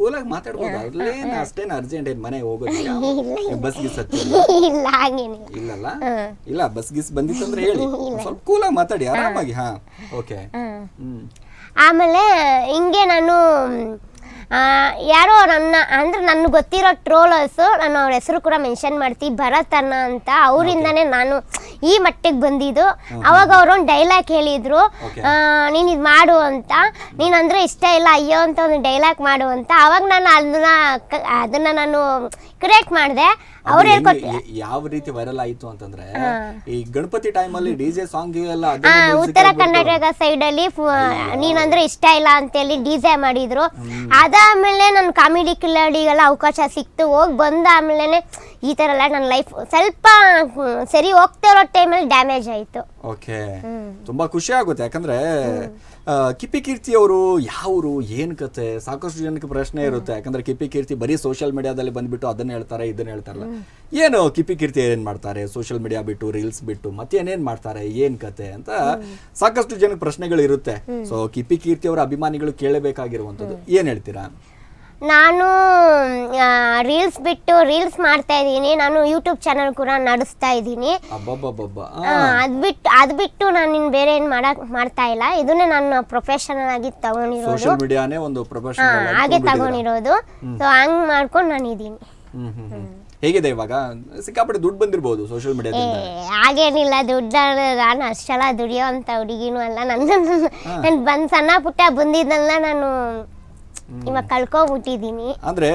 ಕೂಲಾಗಿ ಮಾತಾಡ್ಬೋದು. ಅಲ್ಲೇನು ಅಷ್ಟೇನು ಅರ್ಜೆಂಟ್ ಏನು ಮನೆಗೆ ಹೋಗೋದಿಲ್ಲ. ಬಸ್ ಗಿಸ್ ಇಲ್ಲ ಹಾಗೇನಿಲ್ಲ. ಇಲ್ಲಲ್ಲ? ಇಲ್ಲ ಬಸ್ ಗಿಸ್ ಬಂದಿತ್ತಂದ್ರೆ ಹೇಳಿ. ಸ್ವಲ್ಪ ಕೂಲಾಗಿ ಮಾತಾಡಿ ಆರಾಮಾಗಿ ಹಾ. ಓಕೆ. ಹ್ಮ್. ಆಮೇಲೆ ಹಿಂಗೆ ನಾನು ಯಾರೋ ನನ್ನ ಅಂದ್ರೆ ನನಗೆ ಗೊತ್ತಿರೋ ಟ್ರೋಲರ್ಸು ನಾನು ಅವ್ರ ಹೆಸರು ಕೂಡ ಮೆನ್ಷನ್ ಮಾಡ್ತೀವಿ ಭರತ್ ಅಣ್ಣ ಅಂತ. ಅವರಿಂದನೇ ನಾನು ಈ ಮಟ್ಟಿಗೆ ಬಂದಿದ್ದು. ಅವಾಗ ಅವರು ಒಂದು ಡೈಲಾಗ್ ಹೇಳಿದ್ರು. ನೀನು ಇದು ಮಾಡು ಅಂತ. ನೀನು ಅಂದ್ರೆ ಇಷ್ಟ ಇಲ್ಲ ಅಯ್ಯೋ ಅಂತ ಒಂದು ಡೈಲಾಗ್ ಮಾಡು ಅಂತ. ಅವಾಗ ನಾನು ಅದನ್ನ ಅದನ್ನ ನಾನು ಕ್ರಿಯೇಟ್ ಮಾಡಿದೆ. ಅವ್ರು ಯಾವ ರೀತಿ ವೈರಲ್ ಆಯ್ತು ಅಂತಂದ್ರೆ ಈ ಗಣಪತಿ ಟೈಮ್ ಅಲ್ಲಿ ಡಿಜೆ ಸಾಂಗ್ ಎಲ್ಲ ಉತ್ತರ ಕರ್ನಾಟಕ ಸೈಡ್ ಅಲ್ಲಿ ನೀನಂದ್ರೆ ಇಷ್ಟ ಇಲ್ಲ ಅಂತ ಹೇಳಿ ಡಿಜೆ ಮಾಡಿದ್ರು. ಅದಾದ್ಮೇಲೆ ನನ್ನ ಕಾಮಿಡಿ ಕಿಲಾಡಿಗೆಲ್ಲ ಅವಕಾಶ ಸಿಕ್ತು. ಹೋಗಿ ಬಂದ ಆಮೇಲೆ ಈ ತರ ಎಲ್ಲ ನನ್ನ ಲೈಫ್ ಸ್ವಲ್ಪ ಸರಿ ಹೋಗ್ತಾ ಇರೋ ಟೈಮಲ್ಲಿ ಡ್ಯಾಮೇಜ್ ಆಯ್ತು. ಓಕೆ ತುಂಬಾ ಖುಷಿ ಆಗುತ್ತೆ. ಯಾಕಂದ್ರೆ ಕಿಪ್ಪಿ ಕೀರ್ತಿ ಅವರು ಯಾವರು ಏನು ಕತೆ? ಸಾಕಷ್ಟು ಜನಕ್ಕೆ ಪ್ರಶ್ನೆ ಇರುತ್ತೆ. ಯಾಕಂದ್ರೆ ಕಿಪ್ಪಿ ಕೀರ್ತಿ ಬರೀ ಸೋಷಿಯಲ್ ಮೀಡಿಯಾದಲ್ಲಿ ಬಂದ್ಬಿಟ್ಟು ಅದನ್ನ ಹೇಳ್ತಾರೆ ಇದನ್ನ ಹೇಳ್ತಾರಲ್ಲ. ಏನು ಕಿಪ್ಪಿ ಕೀರ್ತಿ ಏನ್ ಮಾಡ್ತಾರೆ? ಸೋಷಿಯಲ್ ಮೀಡಿಯಾ ಬಿಟ್ಟು ರೀಲ್ಸ್ ಬಿಟ್ಟು ಮತ್ತೆ ಏನೇನ್ ಮಾಡ್ತಾರೆ? ಏನ್ ಕತೆ ಅಂತ ಸಾಕಷ್ಟು ಜನಕ್ಕೆ ಪ್ರಶ್ನೆಗಳು ಇರುತ್ತೆ ಸೊ ಕಿಪ್ಪಿ ಕೀರ್ತಿ ಅವರ ಅಭಿಮಾನಿಗಳು ಕೇಳಬೇಕಾಗಿರುವಂತದ್ದು ಏನ್ ಹೇಳ್ತೀರಾ? ನಾನು ರೀಲ್ಸ್ ಬಿಟ್ಟು ರೀಲ್ಸ್ ಮಾಡ್ತಾ ಇದ್ದೀನಿ. ನಾನು ಯೂಟ್ಯೂಬ್ ಚಾನಲ್ ಕೂಡ ನಡೆಸ್ತಾ ಇದ್ದೀನಿ. ಅದು ಬಿಟ್ಟು ಅದ್ ಬಿಟ್ಟು ನಾನು ಇನ್ ಬೇರೆ ಏನ್ ಮಾಡಕ್ ಮಾಡ್ತಾ ಇಲ್ಲ. ಇದನ್ನೇ ನಾನು ಪ್ರೊಫೆಷನಲ್ ಆಗಿ ತಗೊಂಡಿರೋದು. ಹಾಗೆ ತಗೊಂಡಿರೋದು. ಸೊ ಹಂಗ್ ಮಾಡ್ಕೊಂಡು ನಾನು ಹ್ಮ್. ಹೇಗಿದೆ ಇವಾಗ? ಸಿಕ್ಕಾಪಟ್ಟೆ ದುಡ್ಡು ಬಂದಿರಬಹುದು ಸೋಷಿಯಲ್ ಏ ಮೀಡಿಯಾದಿಂದ ಹಾಗೇನಿಲ್ಲ. ದುಡ್ಡು ನಾನು ಅಷ್ಟೆಲ್ಲ ದುಡಿಯೋ ಅಂತ ಹುಡುಗಿನೂ ಅಲ್ಲ. ನನ್ನ ನನ್ನ ಬಂದ್ ಸಣ್ಣ ಪುಟ್ಟ ಬಂದಿದ್ದಲ್ಲ ನಾನು ಇವಾಗ ಕಳ್ಕೊಬಿಟ್ಟಿದ್ದೀನಿ ಅಂದ್ರೆ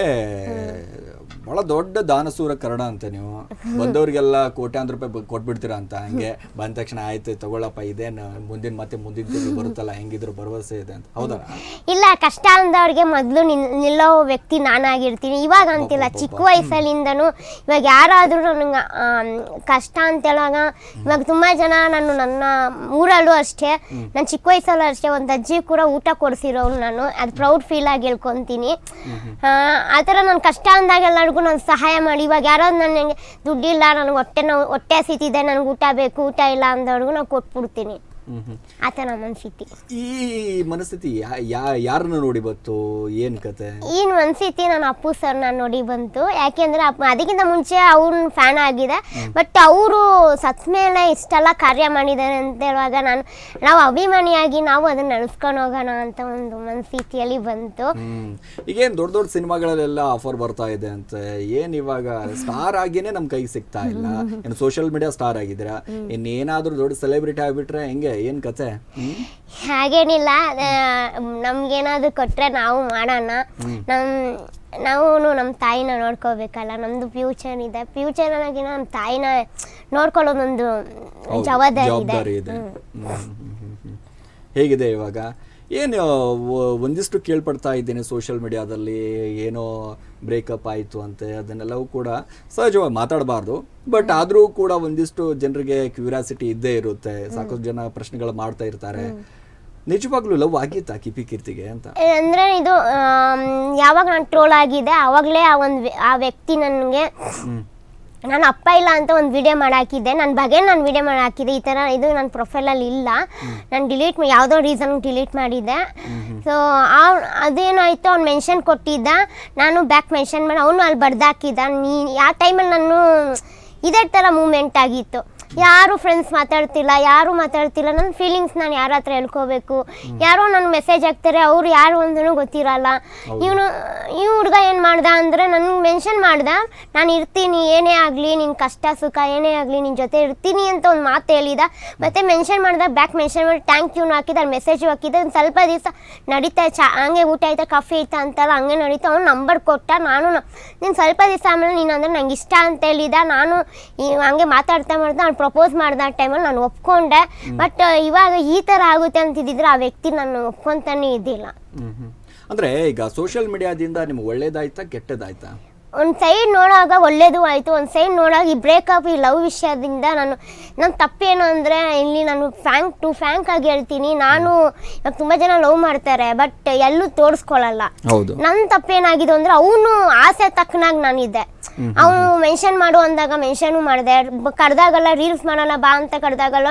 ಬಹಳ ದೊಡ್ಡ ದಾನಸೂರ ಕರಡ ಅಂತ ನೀವು. ಬಂದವ್ರಿಗೆಲ್ಲ ಕೋಟ್ಯಾಂತರ ರೂಪಾಯಿ ಕೊಟ್ಬಿಡ್ತೀರಾ ಅಂತ. ಹಂಗೆ ಬಂದ ತಕ್ಷಣ ಆಯ್ತು ತಗೊಳ್ಳಪ್ಪ ಇದೇನು ಮುಂದಿನ ಮತ್ತೆ ಮುಂದಿನ ತಿಂಗಳು ಬರುತ್ತಲ್ಲ ಹೆಂಗಿದ್ರು ಭರವಸೆ ಇದೆ ಅಂತ. ಹೌದಾ? ಇಲ್ಲ ಕಷ್ಟ ಅಂದವ್ರಿಗೆ ಮೊದಲು ನಿಲ್ಲೋ ವ್ಯಕ್ತಿ ನಾನಾಗಿರ್ತೀನಿ. ಇವಾಗ ಅಂತಿಲ್ಲ ಚಿಕ್ಕ ವಯಸ್ಸಲ್ಲಿಂದನೂ ಇವಾಗ ಯಾರಾದರೂ ನನಗೆ ಕಷ್ಟ ಅಂತ ಹೇಳುವಾಗ ಇವಾಗ ತುಂಬ ಜನ ನಾನು ನನ್ನ ಊರಲ್ಲೂ ಅಷ್ಟೇ ನಾನು ಚಿಕ್ಕ ವಯಸ್ಸಲ್ಲೂ ಅಷ್ಟೇ ಒಂದು ಅಜ್ಜಿ ಕೂಡ ಊಟ ಕೊಡಿಸಿರೋನು ನಾನು. ಅದು ಪ್ರೌಡ್ ಫೀಲ್ ಆಗಿ ಹೇಳ್ಕೊತೀನಿ. ಆ, ಥರ ನಾನು ಕಷ್ಟ ಅಂದಾಗ ಎಲ್ಲರಿಗೂ ನಾನು ಸಹಾಯ ಮಾಡಿ. ಇವಾಗ ಯಾರೋ ನನಗೆ ದುಡ್ಡಿಲ್ಲ, ನನಗೆ ಹೊಟ್ಟೆ ನೋವು, ಹೊಟ್ಟೆ ಹಸಿತಿದೆ, ನನಗೆ ಊಟ ಬೇಕು, ಊಟ ಇಲ್ಲ ಅಂದವ್ರಿಗೂ ನಾನು ಕೊಟ್ಬಿಡ್ತೀನಿ. ಹ್ಮ್ ಹ್ಮ್ ಆ ಥರ ಮನಸ್ಥಿತಿ. ಈ ಮನಸ್ಥಿತಿ ಯಾರನ್ನ ನೋಡಿ ಬಂತು? ಏನ್ ಕತೆ? ಈ ಮನಸ್ಥಿತಿ ನನ್ನ ಅಪ್ಪು ಸರ್ ನಾನು ನೋಡಿ ಬಂತು. ಯಾಕೆಂದ್ರೆ ಅದಕ್ಕಿಂತ ಮುಂಚೆ ಅವ್ರ ಫ್ಯಾನ್ ಆಗಿದೆ. ಬಟ್ ಅವರು ಸತ್ ಮೇಲೆ ಇಷ್ಟೆಲ್ಲ ಕಾರ್ಯ ಮಾಡಿದ್ದಾರೆ ಅಂತ ಹೇಳುವಾಗ ನಾನು ನಾವು ಅಭಿಮಾನಿಯಾಗಿ ನಾವು ಅದನ್ನ ನಡೆಸ್ಕೊಂಡು ಹೋಗೋಣ ಅಂತ ಒಂದು ಮನಸ್ಥಿತಿಯಲ್ಲಿ ಬಂತು. ಈಗ ಈಗೇನ್ ದೊಡ್ಡ ದೊಡ್ಡ ಸಿನಿಮಾಗಳಲ್ಲೆಲ್ಲ ಆಫರ್ ಬರ್ತಾ ಇದೆ ಅಂತ ಏನ್ ಇವಾಗ ಸ್ಟಾರ್ ಆಗಿನೇ ನಮ್ ಕೈಗೆ ಸಿಗ್ತಾ ಇಲ್ಲ. ಏನು ಸೋಷಿಯಲ್ ಮೀಡಿಯಾ ಸ್ಟಾರ್ ಆಗಿದ್ದೀರಾ? ಇನ್ನೇನಾದ್ರೂ ದೊಡ್ಡ ಸೆಲೆಬ್ರಿಟಿ ಆಗ್ಬಿಟ್ರೆ ಹೆಂಗೆ? ಏನ್ ಕತೆ ಹಾಗೇನಿಲ್ಲ ನಮ್ಗೇನಾದ್ರು ಕೊಟ್ರೆ ನಾವು ಮಾಡೋಣ. ನಮ್ ನಾವು ನಮ್ಮ ತಾಯಿನ ನೋಡ್ಕೋಬೇಕಲ್ಲ ನಮ್ದು ಫ್ಯೂಚರ್ ಇದೆ. ಫ್ಯೂಚರ್ ಅನ್ನೋಕಿನ ನಮ್ಮ ತಾಯಿನ ನೋಡ್ಕೊಳ್ಳೋದೊಂದು ಜವಾಬ್ದಾರಿ ಇದೆ. ಹೇಗಿದೆ ಇವಾಗ? ಏನು ಒಂದಿಷ್ಟು ಕೇಳ್ಪಡ್ತಾ ಇದ್ದೀನಿ ಸೋಷಿಯಲ್ ಮೀಡಿಯಾದಲ್ಲಿ ಏನೋ ಬ್ರೇಕಪ್ ಆಯಿತು ಅಂತೆ ಅದನ್ನೆಲ್ಲವೂ ಕೂಡ ಸಹಜವಾಗಿ ಮಾತಾಡಬಾರ್ದು. ಬಟ್ ಆದರೂ ಕೂಡ ಒಂದಿಷ್ಟು ಜನರಿಗೆ ಕ್ಯೂರಿಯಾಸಿಟಿ ಇದ್ದೇ ಇರುತ್ತೆ. ಸಾಕಷ್ಟು ಜನ ಪ್ರಶ್ನೆಗಳು ಮಾಡ್ತಾ ಇರ್ತಾರೆ. ನಿಜವಾಗ್ಲೂ ಲವ್ ಆಗಿತ್ತಾ ಕಿಪಿ ಕೀರ್ತಿಗೆ ಅಂತ? ಅಂದ್ರೆ ಇದು ಯಾವಾಗ ನಾನು ಟ್ರೋಲ್ ಆಗಿದೆ ಆವಾಗಲೇ ಆ ಒಂದು ಆ ವ್ಯಕ್ತಿ ನನಗೆ ನಾನು ಅಪ್ಪ ಇಲ್ಲ ಅಂತ ಒಂದು ವಿಡಿಯೋ ಮಾಡಾಕಿದ್ದೆ. ನನ್ನ ಬಗ್ಗೆ ನಾನು ವಿಡಿಯೋ ಮಾಡಾಕಿದ್ದೆ. ಈ ಥರ ಇದು ನನ್ನ ಪ್ರೊಫೈಲಲ್ಲಿ ಇಲ್ಲ. ನಾನು ಡಿಲೀಟ್ ಯಾವುದೋ ರೀಸನ್ ಡಿಲೀಟ್ ಮಾಡಿದ್ದೆ. ಸೊ ಅವ್ನು ಅದೇನಾಯಿತು ಅವ್ನು ಮೆನ್ಷನ್ ಕೊಟ್ಟಿದ್ದ. ನಾನು ಬ್ಯಾಕ್ ಮೆನ್ಷನ್ ಮಾಡಿ ಅವನು ಅಲ್ಲಿ ಬರ್ದಾಕಿದ್ದ. ನೀ ಯಾವ ಟೈಮಲ್ಲಿ ನಾನು ಇದೇ ಥರ ಮೂಮೆಂಟ್ ಆಗಿತ್ತು. ಯಾರು ಫ್ರೆಂಡ್ಸ್ ಮಾತಾಡ್ತಿಲ್ಲ ಯಾರು ಮಾತಾಡ್ತಿಲ್ಲ ನನ್ನ ಫೀಲಿಂಗ್ಸ್ ನಾನು ಯಾರ ಹತ್ರ ಹೇಳ್ಕೋಬೇಕು? ಯಾರೋ ನನ್ನ ಮೆಸೇಜ್ ಹಾಕ್ತಾರೆ ಅವ್ರು ಯಾರು ಅಂದ್ರೂ ಗೊತ್ತಿರಲ್ಲ. ಇವನು ಈ ಹುಡುಗ ಏನು ಮಾಡ್ದ ಅಂದರೆ ನನಗೆ ಮೆನ್ಷನ್ ಮಾಡ್ದ ನಾನು ಇರ್ತೀನಿ ಏನೇ ಆಗಲಿ ನಿನ್ನ ಕಷ್ಟ ಸುಖ ಏನೇ ಆಗಲಿ ನಿನ್ನ ಜೊತೆ ಇರ್ತೀನಿ ಅಂತ ಒಂದು ಮಾತು ಹೇಳಿದ. ಮತ್ತೆ ಮೆನ್ಷನ್ ಮಾಡ್ದ ಬ್ಯಾಕ್ ಮೆನ್ಷನ್ ಮಾಡಿ ಥ್ಯಾಂಕ್ ಯೂನು ಹಾಕಿದ ಅಲ್ಲಿ ಮೆಸೇಜು ಹಾಕಿದ ಒಂದು ಸ್ವಲ್ಪ ದಿವಸ ನಡೀತಾ ಚಾ ಹಂಗೆ ಊಟ ಆಯ್ತಾ ಕಾಫಿ ಆಯ್ತಾ ಅಂತಲ್ಲ ಹಂಗೆ ನಡೀತಾ ಅವ್ನು ನಂಬರ್ ಕೊಟ್ಟ ನಾನು ನೀನು ಸ್ವಲ್ಪ ದಿವಸ ಆಮೇಲೆ ನೀನು ಅಂದರೆ ನಂಗೆ ಇಷ್ಟ ಅಂತ ಹೇಳಿದ ನಾನು ಹಂಗೆ ಮಾತಾಡ್ತಾ ಮಾಡ್ತಾ ನಾನು ಪ್ರಪೋಸ್ ಮಾಡ್ದ ಟೈಮಲ್ಲಿ ನಾನು ಒಪ್ಕೊಂಡೆ. ಬಟ್ ಇವಾಗ ಈ ಥರ ಆಗುತ್ತೆ ಅಂತಿದ್ದಿದ್ರೆ ಆ ವ್ಯಕ್ತಿ ನಾನು ಒಪ್ಕೊಂತಾನೆ ಇದ್ದಿಲ್ಲ. ಅಂದ್ರೆ ಈಗ ಸೋಷಿಯಲ್ ಮೀಡಿಯಾದಿಂದ ನಿಮ್ಗೆ ಒಳ್ಳೇದಾಯ್ತಾ ಕೆಟ್ಟದಾಯ್ತಾ? ಒಂದು ಸೈಡ್ ನೋಡುವಾಗ ಒಳ್ಳೇದು ಆಯಿತು ಒಂದು ಸೈಡ್ ನೋಡುವಾಗ ಈ ಬ್ರೇಕಪ್ ಈ ಲವ್ ವಿಷಯದಿಂದ ನಾನು ನನ್ನ ತಪ್ಪೇನು ಅಂದರೆ ಇಲ್ಲಿ ನಾನು ಫ್ಯಾಂಕ್ ಟು ಫ್ಯಾಂಕ್ ಆಗಿ ಹೇಳ್ತೀನಿ. ನಾನು ಇವಾಗ ತುಂಬ ಜನ ಲವ್ ಮಾಡ್ತಾರೆ ಬಟ್ ಎಲ್ಲೂ ತೋರಿಸ್ಕೊಳ್ಳಲ್ಲ ಹೌದು. ನನ್ನ ತಪ್ಪೇನಾಗಿದೆ ಅಂದ್ರೆ ಅವನು ಆಸೆ ತಕ್ಕನಾಗಿ ನಾನಿದ್ದೆ. ಅವನು ಮೆನ್ಷನ್ ಮಾಡು ಅಂದಾಗ ಮೆನ್ಷನ್ ಮಾಡಿದೆ. ಕರೆದಾಗಲ್ಲ ರೀಲ್ಸ್ ಮಾಡೋಣ ಬಾ ಅಂತ ಕರೆದಾಗಲ್ಲ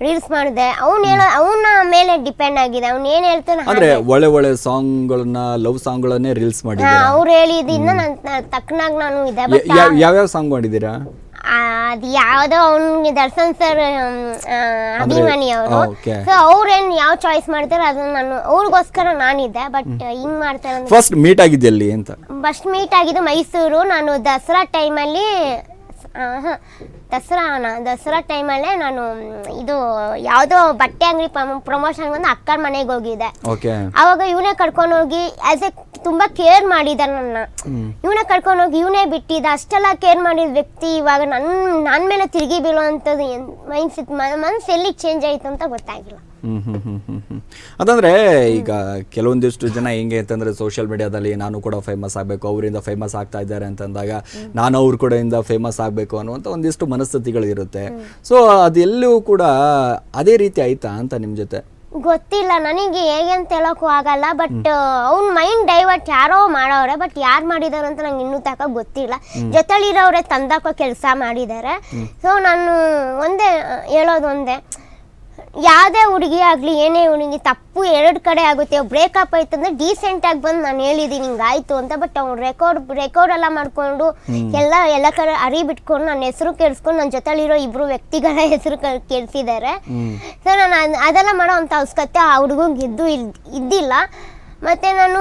ರೀಲ್ಸ್ ಮಾಡಿದೆ. ಅವ್ನು ಹೇಳೋ ಅವನ ಮೇಲೆ ಡಿಪೆಂಡ್ ಆಗಿದೆ. ಅವ್ನು ಏನು ಹೇಳ್ತಾನೆ ಅಂದ್ರೆ ಒಳ್ಳೆ ಒಳ್ಳೆ ಸಾಂಗ್ಗಳನ್ನ ಲವ್ ಸಾಂಗ್ಗಳನ್ನೇ ರೀಲ್ಸ್ ಮಾಡಿದ್ದೀರಾ? ಅವ್ರು ಹೇಳಿದಿಂದ ನನ್ನ ತಕ್ಕನಾಗಿ ನಾನು ಇದೆ ಯಾವ- ಯಾವ್ಯಾವ ಸಾಂಗ್ ಮಾಡಿದ್ದೀರಾ? ಅದು ಯಾವುದೋ ಅವ್ನಿಗೆ ದರ್ಶನ್ ಸರ್ ಅಭಿಮಾನಿ ಅವರು. okay. ಸೊ ಅವ್ರೇನ್ ಯಾವ ಚಾಯ್ಸ್ ಮಾಡ್ತಾರೆ ಅದನ್ನ ನಾನು ಅವ್ರಿಗೋಸ್ಕರ ನಾನಿದ್ದೆ ಬಟ್ ಹಿಂಗ್ ಮಾಡ್ತಾರೆ ಫಸ್ಟ್ ಮೀಟ್ ಆಗಿದ್ದೆಲ್ಲಿ ಅಂತ? ಫಸ್ಟ್ ಮೀಟ್ ಆಗಿದ್ದು ಮೈಸೂರು. ನಾನು ದಸರಾ ಟೈಮಲ್ಲಿ ದಸರಾನ ದಸರಾ ಟೈಮಲ್ಲೇ ನಾನು ಮ್, ಇದು ಯಾವುದೋ ಬಟ್ಟೆ ಅಂಗಡಿ ಪ್ರಮೋಷನ್ ಬಂದು ಅಕ್ಕನ ಮನೆಗೆ ಹೋಗಿದ್ದೆ. ಓಕೆ ಅವಾಗ ಇವನೇ ಕರ್ಕೊಂಡು ಹೋಗಿ ಆಸ್ ಎ ತುಂಬಾ ಕೇರ್ ಮಾಡಿದ ನನ್ನ. ಇವನೇ ಕರ್ಕೊಂಡು ಹೋಗಿ ಇವನೇ ಬಿಟ್ಟಿದ್ದ. ಅಷ್ಟೆಲ್ಲ ಕೇರ್ ಮಾಡಿದ ವ್ಯಕ್ತಿ ಇವಾಗ ನನ್ನ ನನ್ನ ಮೇಲೆ ತಿರುಗಿ ಬೀಳುವಂಥದ್ದು ಮೈಂಡ್ಸೆಟ್ ಮನ್ಸು ಎಲ್ಲಿ ಚೇಂಜ್ ಆಯಿತು ಅಂತ ಗೊತ್ತಾಗಿಲ್ಲ. ಅದಂದ್ರೆ ಈಗ ಕೆಲವೊಂದಿಷ್ಟು ಜನ ಹೆಂಗೆ ಅಂತಂದ್ರೆ ಸೋಷಿಯಲ್ ಮೀಡಿಯಾದಲ್ಲಿ ನಾನು ಕೂಡ ಫೇಮಸ್ ಆಗಬೇಕು ಅವರಿಂದ ಫೇಮಸ್ ಆಗ್ತಾ ಇದ್ದಾರೆ ಅಂತಂದಾಗ ನಾನು ಅವ್ರ ಕಡೆಯಿಂದ ಫೇಮಸ್ ಆಗಬೇಕು ಅನ್ನುವಂಥ ಒಂದಿಷ್ಟು ಮನಸ್ಥಿತಿಗಳು ಇರುತ್ತೆ. ಸೊ ಅದೆಲ್ಲೂ ಕೂಡ ಅದೇ ರೀತಿ ಆಯ್ತಾ ಅಂತ ನಿಮ್ಮ ಜೊತೆ? ಗೊತ್ತಿಲ್ಲ. ನನಗೆ ಹೇಗೆ ಅಂತ ಹೇಳೋಕ್ಕೂ ಆಗಲ್ಲ. ಬಟ್ ಅವ್ನ ಮೈಂಡ್ ಡೈವರ್ಟ್ ಯಾರೋ ಮಾಡೋರೆ. ಬಟ್ ಯಾರು ಮಾಡಿದಾರೆ ಅಂತ ನಂಗೆ ಇನ್ನೂ ತಕ ಗೊತ್ತಿಲ್ಲ. ಜೊತೆಲಿರೋರೆ ತಂದಾಕೋ ಕೆಲಸ ಮಾಡಿದ್ದಾರೆ ಸೊ ನಾನು ಒಂದೇ ಹೇಳೋದು ಒಂದೇ. ಯಾವುದೇ ಹುಡುಗಿ ಆಗಲಿ ಏನೇ ಹುಡುಗಿ ತಪ್ಪು ಎರಡು ಕಡೆ ಆಗುತ್ತೆ. ಬ್ರೇಕಪ್ ಆಯ್ತು ಅಂದ್ರೆ ಡೀಸೆಂಟ್ ಆಗಿ ಬಂದು ನಾನು ಹೇಳಿದ್ದೀನಿ ಹಿಂಗಾಯ್ತು ಅಂತ. ಬಟ್ ಅವ್ನು ರೆಕಾರ್ಡ್ ರೆಕಾರ್ಡ್ ಎಲ್ಲ ಮಾಡಿಕೊಂಡು ಎಲ್ಲ ಎಲ್ಲ ಕಡೆ ಅರಿ ಬಿಟ್ಕೊಂಡು ನನ್ನ ಹೆಸರು ಕೆಡಿಸ್ಕೊಂಡು ನನ್ನ ಜೊತೆಲಿರೋ ಇಬ್ರು ವ್ಯಕ್ತಿಗಳ ಹೆಸರು ಕೆಡಿಸಿದ್ದಾರೆ. ಸೊ ನಾನು ಅದ್- ಅದೆಲ್ಲ ಮಾಡೋ ಅಂಥ ಅವಶ್ಯಕತೆ ಆ ಹುಡುಗಂಗೆ ಇದ್ದು ಇದ್ದಿಲ್ಲ. ಮತ್ತು ನಾನು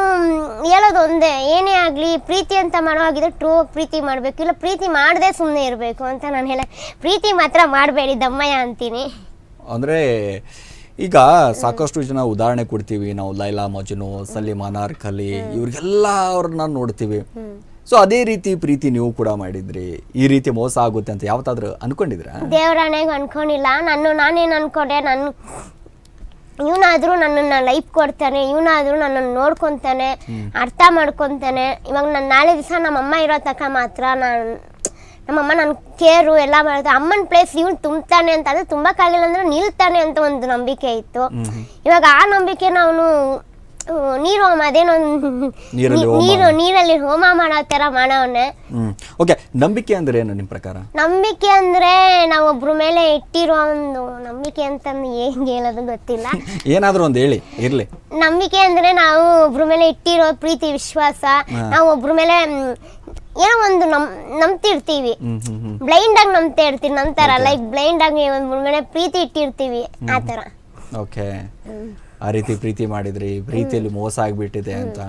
ಹೇಳೋದು ಒಂದೇ ಏನೇ ಆಗಲಿ ಪ್ರೀತಿ ಅಂತ ಮಾಡೋವಾಗಿದ್ರೆ ಟ್ರೂ ಪ್ರೀತಿ ಮಾಡಬೇಕು. ಇಲ್ಲ ಪ್ರೀತಿ ಮಾಡದೆ ಸುಮ್ಮನೆ ಇರಬೇಕು ಅಂತ ನಾನು ಹೇಳ ಪ್ರೀತಿ ಮಾತ್ರ ಮಾಡಬೇಡಿ ದಮ್ಮಯ್ಯ ಅಂತೀನಿ. ಅಂದ್ರೆ ಈಗ ಸಾಕಷ್ಟು ಜನ ಉದಾಹರಣೆ ಕೊಡ್ತೀವಿ. ನಾವು ಲೈಲಾ ಮಜ್ನು ಸಲೀಮ್ ಅನಾರ್ ಖಲಿ ಇವ್ರಿಗೆಲ್ಲ ಅವ್ರನ್ನ ನೋಡ್ತೀವಿ. ಸೊ ಅದೇ ರೀತಿ ಪ್ರೀತಿ ನೀವು ಕೂಡ ಮಾಡಿದ್ರಿ. ಈ ರೀತಿ ಮೋಸ ಆಗುತ್ತೆ ಅಂತ ಯಾವತ್ತಾದ್ರು ಅನ್ಕೊಂಡಿದ್ರ? ದೇವರಾಣೆಗೆ ಅನ್ಕೊಂಡಿಲ್ಲ. ನಾನು ನಾನೇನು ಅನ್ಕೊಂಡೆ? ನಾನು ಇವನಾದ್ರೂ ನನ್ನನ್ನು ಲೈಫ್ ಕೊಡ್ತಾನೆ. ಇವನಾದ್ರೂ ನನ್ನನ್ನು ನೋಡ್ಕೊತಾನೆ. ಅರ್ಥ ಮಾಡ್ಕೊತಾನೆ. ಇವಾಗ ನಾನು ನಾಳೆ ದಿವಸ ನಮ್ಮಮ್ಮ ಇರೋ ತನಕ ಮಾತ್ರ ನಾನು ನಮ್ಮಮ್ಮ ನನ್ನ ಕೇರು ಎಲ್ಲ ಮಾಡಿದ್ರು ಅಮ್ಮನ ಪ್ಲೇಸ್ ಇವ್ನು ತುಂಬ್ತಾನೆ ಅಂತ ತುಂಬಾ ತುಂಬಕ್ಕಾಗಿಲ್ಲ ಅಂದ್ರೆ ನಿಲ್ತಾನೆ ಅಂತ ಒಂದು ನಂಬಿಕೆ ಇತ್ತು. ಇವಾಗ ಆ ನಂಬಿಕೆನ ಅವನು ನೀರು ಹೋಮ ಅದೇನೋ. ನೀರು ನೀರಲ್ಲಿ ಹೋಮ ಮಾಡೋ ತರ ಮಾಡವನೆ. ಓಕೆ ನಂಬಿಕೆ ಅಂದ್ರೆ ಏನು ನಿಮ್ಮ ಪ್ರಕಾರ? ನಂಬಿಕೆ ಅಂದ್ರೆ ನಾವು ಒಬ್ರ ಮೇಲೆ ಇಟ್ಟಿರೋ ಒಂದು ನಂಬಿಕೆ ಅಂತ ಹೆಂಗ್ ಹೇಳೋದು ಗೊತ್ತಿಲ್ಲ. ಏನಾದ್ರೂ ಒಂದು ಹೇಳಿ ಇರ್ಲಿ. ನಂಬಿಕೆ ಅಂದ್ರೆ ನಾವು ಒಬ್ರ ಮೇಲೆ ಇಟ್ಟಿರೋ ಪ್ರೀತಿ ವಿಶ್ವಾಸ ನಾವು ಒಬ್ರ ಮೇಲೆ ಏನೋ ಒಂದು ನಮ್ ನಂಬ್ತಿರ್ತೀವಿ. ಬ್ಲೈಂಡ್ ಆಗಿ ನಂಬ್ತಾ ಇರ್ತೀವಿ ನಂತರ ಲೈಕ್ ಬ್ಲೈಂಡ್ ಆಗಿ ಒಂದ್ ಮೇಲೆ ಪ್ರೀತಿ ಇಟ್ಟಿರ್ತೀವಿ ಆ ತರ. ಓಕೆ ಆ ರೀತಿ ಪ್ರೀತಿ ಮಾಡಿದ್ರಿ ಪ್ರೀತಿಯಲ್ಲಿ ಮೋಸ ಆಗ್ಬಿಟ್ಟಿದೆ ಅಂತ.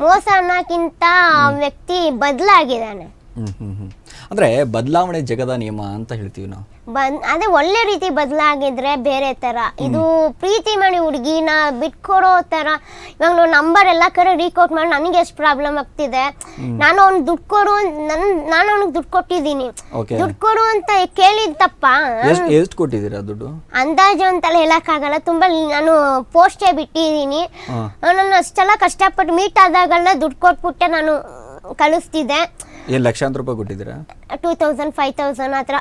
ಮೋಸ ಅನ್ನೋಕ್ಕಿಂತ ಆ ವ್ಯಕ್ತಿ ಬದಲಾಗಿದ್ದಾನೆ. ಹ್ಮ್ ಹ್ಮ್ ಹ್ಮ್. ಅಂದ್ರೆ ಬದಲಾವಣೆ ಜಗದ ನಿಯಮ ಅಂತ ಹೇಳ್ತೀವಿ ನಾವು. ಬಂದ್ ಅದೇ ಒಳ್ಳೆ ರೀತಿ ಬದಲಾಗಿದ್ರೆ ಬೇರೆ ತರ. ಇದು ಪ್ರೀತಿ ಮಾಡಿ ಹುಡುಗಿನ ಬಿಟ್ಕೊಡೋ ತರ. ಇವಾಗ ನಾವು ನಂಬರ್ ಎಲ್ಲ ಕಡೆ ರೀಕೌಟ್ ಮಾಡಿ ನನಗೆ ಎಷ್ಟು ಪ್ರಾಬ್ಲಮ್ ಆಗ್ತಿದೆ. ನಾನು ಅವ್ನು ದುಡ್ಡು ಕೊಡು ನನ್ ನಾನು ಅವ್ನಿಗೆ ದುಡ್ಡು ಕೊಟ್ಟಿದ್ದೀನಿ. ದುಡ್ಡು ಕೊಡು ಅಂತ ಕೇಳಿದ ತಪ್ಪ. ಎಷ್ಟು ಎಷ್ಟು ಕೊಟ್ಟಿದ್ದೀರಾ ದುಡ್ಡು? ಅಂದಾಜು ಅಂತೆಲ್ಲ ಹೇಳಕ್ಕಾಗಲ್ಲ. ತುಂಬಾ ನಾನು ಪೋಸ್ಟೇ ಬಿಟ್ಟಿದ್ದೀನಿ. ಹಾ. ನಾನು ಅಷ್ಟೆಲ್ಲ ಕಷ್ಟಪಟ್ಟು ಮೀಟ್ ಆದಾಗಲ್ಲ ದುಡ್ಡು ಕೊಟ್ಬಿಟ್ಟೆ ನಾನು ಕಳಿಸ್ತಿದ್ದೆ. ಏನ್ ಲಕ್ಷಾಂತರ ರೂಪಾಯಿ ಕೊಟ್ಟಿದ್ದೀರಾ? ಟೂ ತೌಸಂಡ್ ಫೈವ್ ತೌಸಂಡ್ ಆ ಥರ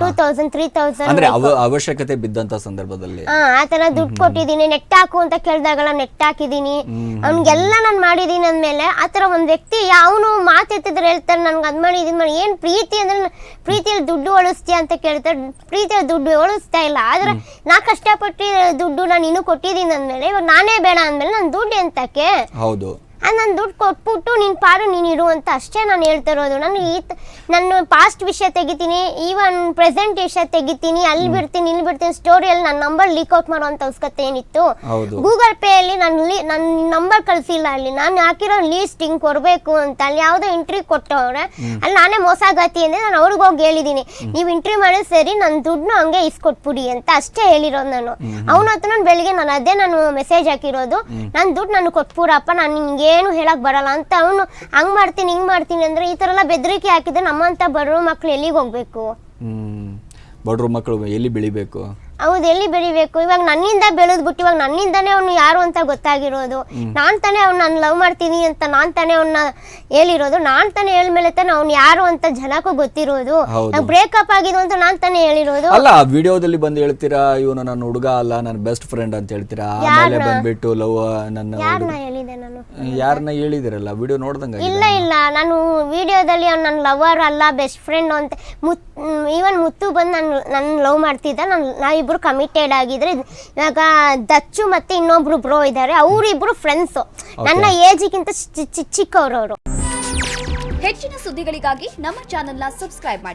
ಟೂ ತೌಸಂಡ್ ತ್ರೀ ತೌಸಂಡ್ ಅಂದ್ರೆ ಅವ ಅವಶ್ಯಕತೆ ಬಿದ್ದಂತ ಸಂದರ್ಭದಲ್ಲಿ. ಹಾ ಆ ತರ ದುಡ್ಡು ಕೊಟ್ಟಿದ್ದೀನಿ ನೆಟ್ ಹಾಕು ಅಂತ ಕೇಳಿದಾಗಲ್ಲ ನೆಟ್ ಹಾಕಿದ್ದೀನಿ. ಅವ್ನಿಗೆಲ್ಲ ನಾನು ಮಾಡಿದ್ದೀನಿ ಅಂದಮೇಲೆ ಆ ಥರ ಒಂದು ವ್ಯಕ್ತಿ ಅವನು ಮಾತೆತ್ತಿದ್ರೆ ಹೇಳ್ತಾರೆ ನನ್ಗೆ ಅದು ಮಾಡಿ ಇದು ಮಾಡಿ. ಏನು ಪ್ರೀತಿ ಅಂದ್ರೆ ಪ್ರೀತಿಯಲ್ಲಿ ದುಡ್ಡು ಉಳಿಸ್ತೀಯ ಅಂತ ಕೇಳ್ತಾರೆ ಪ್ರೀತಿಯಲ್ಲಿ ದುಡ್ಡು ಉಳಿಸ್ತಾ ಇಲ್ಲ. ಆದ್ರೆ ನಾ ಕಷ್ಟಪಟ್ಟು ದುಡ್ಡು ನಾನು ಇನ್ನೂ ಕೊಟ್ಟಿದ್ದೀನಿ ಅಂದ್ಮೇಲೆ ಇವಾಗ ನಾನೇ ಬೇಡ ಅಂದ್ಮೇಲೆ ನಾನು ದುಡ್ಡು ಎಂತಕ್ಕೆ? ಹೌದು. ನಾನು ದುಡ್ಡು ಕೊಟ್ಬಿಟ್ಟು ನೀನು ಪಾಡು ನೀನು ಇರು ಅಂತ ಅಷ್ಟೇ ನಾನು ಹೇಳ್ತಿರೋದು ನಾನು ಈ ನಾನು ಪಾಸ್ಟ್ ವಿಷಯ ತೆಗಿತೀನಿ ಈವನ್ ಪ್ರೆಸೆಂಟ್ ವಿಷಯ ತೆಗಿತೀನಿ ಅಲ್ಲಿ ಬಿಡ್ತೀನಿ ಇಲ್ಲಿ ಬಿಡ್ತೀನಿ ಸ್ಟೋರಿಯಲ್ಲಿ ನನ್ನ ನಂಬರ್ ಲೀಕ್ಔಟ್ ಮಾಡುವಂಥ ಅವಶ್ಯಕತೆ ಏನಿತ್ತು? ಗೂಗಲ್ ಪೇಯಲ್ಲಿ ನಾನು ಲೀ ನನ್ನ ನಂಬರ್ ಕಳಿಸಿಲ್ಲ ಅಲ್ಲಿ. ನಾನು ಹಾಕಿರೋ ಲೀಸ್ಟ್ ಹಿಂಗೆ ಕೊಡಬೇಕು ಅಂತ ಅಲ್ಲಿ ಯಾವುದೋ ಇಂಟ್ರಿ ಕೊಟ್ಟವ್ರೆ ಅಲ್ಲಿ ನಾನೇ ಮೋಸಾಗತಿ ಅಂದರೆ ನಾನು ಅವ್ರಿಗೆ ಹೋಗಿ ಹೇಳಿದ್ದೀನಿ ನೀವು ಇಂಟ್ರಿ ಮಾಡಿದ್ರೆ ಸರಿ ನನ್ನ ದುಡ್ಡನ್ನ ಹಂಗೆ ಇಸ್ಕೊಟ್ಬಿಡಿ ಅಂತ ಅಷ್ಟೇ ಹೇಳಿರೋದು ನಾನು. ಅವನ ಹತ್ರ ನಾನು ಬೆಳಿಗ್ಗೆ ನಾನು ಅದೇ ನಾನು ಮೆಸೇಜ್ ಹಾಕಿರೋದು. ನನ್ನ ದುಡ್ಡು ನಾನು ಕೊಟ್ಬಿಡಪ್ಪ ನಾನು ನಿಂಗೇನು ಹೇಳಕ್ ಬರಲ್ಲ ಅಂತ ಅವನು ಹಂಗ್ ಮಾಡ್ತೀನಿ, ಹಿಂಗ್ ಮಾಡ್ತೀನಿ ಅಂದ್ರೆ ಈ ತರ ಎಲ್ಲ ಬೆದರಿಕೆ ಹಾಕಿದ್ರೆ ನಮ್ಮಂತ ಬಡವ್ರ ಮಕ್ಳು ಎಲ್ಲಿಗೆ ಹೋಗ್ಬೇಕು? ಹ್ಮ್. ಬಡ್ರು ಮಕ್ಕಳು ಎಲ್ಲಿ ಬೆಳಿಬೇಕು? ಹೌದು ಎಲ್ಲಿ ಬೆಳಿಬೇಕು? ಇವಾಗ ನನ್ನಿಂದ ಬೆಳೆದ್ಬಿಟ್ಟು ಇವಾಗ ನನ್ನಿಂದಾನೇ ಅವ್ನು ಯಾರು ಅಂತ ಗೊತ್ತಾಗಿರೋದು. ನಾನ್ ತಾನೇ ಅವ್ನ ನಾನು ಲವ್ ಮಾಡ್ತೀನಿ ಅಂತ ನಾನ್ ತಾನೇ ಅವನ್ನ ಹೇಳಿರೋದು. ನಾನ್ ತಾನೇ ಹೇಳ್ಮೇಲೆ ತಾನೇ ಅವ್ನು ಯಾರು ಅಂತ ಜನಕ್ಕೂ ಗೊತ್ತಿರೋದು. ಬ್ರೇಕಪ್ ಆಗಿದ್ದು ಅಂತ ನಾನ್ ತಾನೇ ಹೇಳಿರೋದು. ಅಲ್ಲ ವಿಡಿಯೋದಲ್ಲಿ ಬಂದು ಹೇಳ್ತೀರಾ ಇವನು ನನ್ನ ಹುಡುಗ ಅಲ್ಲ ನನ್ನ ಬೆಸ್ಟ್ ಫ್ರೆಂಡ್ ಅಂತ ಹೇಳ್ತೀರಾ? ಆಮೇಲೆ ಬಂದ್ಬಿಟ್ಟು ಲವ್ ನನ್ನ ಯಾರನ್ನ ಹೇಳಿದೆ ನಾನು? ಯಾರನ್ನ ಹೇಳಿದಿರಲ್ಲ? ವಿಡಿಯೋ ನೋಡ್ದಂಗ ಇಲ್ಲ ಇಲ್ಲ. ನಾನು ವಿಡಿಯೋದಲ್ಲಿ ಅವ್ನು ನನ್ನ ಲವರ್ ಅಲ್ಲ ಬೆಸ್ಟ್ ಫ್ರೆಂಡ್ ಅಂತ ಮುತ್ ಈವನ್ ಮುತ್ತು ಬಂದು ನಾನು ನನ್ನ ಲವ್ ಮಾಡ್ತಿದ್ದ. ನಾನು ನಾವಿಬ್ರು ಕಮಿಟೆಡ್ ಆಗಿದ್ರೆ ಇವಾಗ ದಚ್ಚು ಮತ್ತೆ ಇನ್ನೊಬ್ರು ಬ್ರೋ ಇದ್ದಾರೆ ಅವರಿಬ್ರು ಫ್ರೆಂಡ್ಸ್ ನನ್ನ ಏಜಿಗಿಂತ ಚಿಕ್ಕವ್ರು ಅವರು ಹೆಚ್ಚಿನ ಸುದ್ದಿಗಳಿಗಾಗಿ ನಮ್ಮ ಚಾನೆಲ್ನ ಸಬ್ಸ್ಕ್ರೈಬ್ ಮಾಡಿ.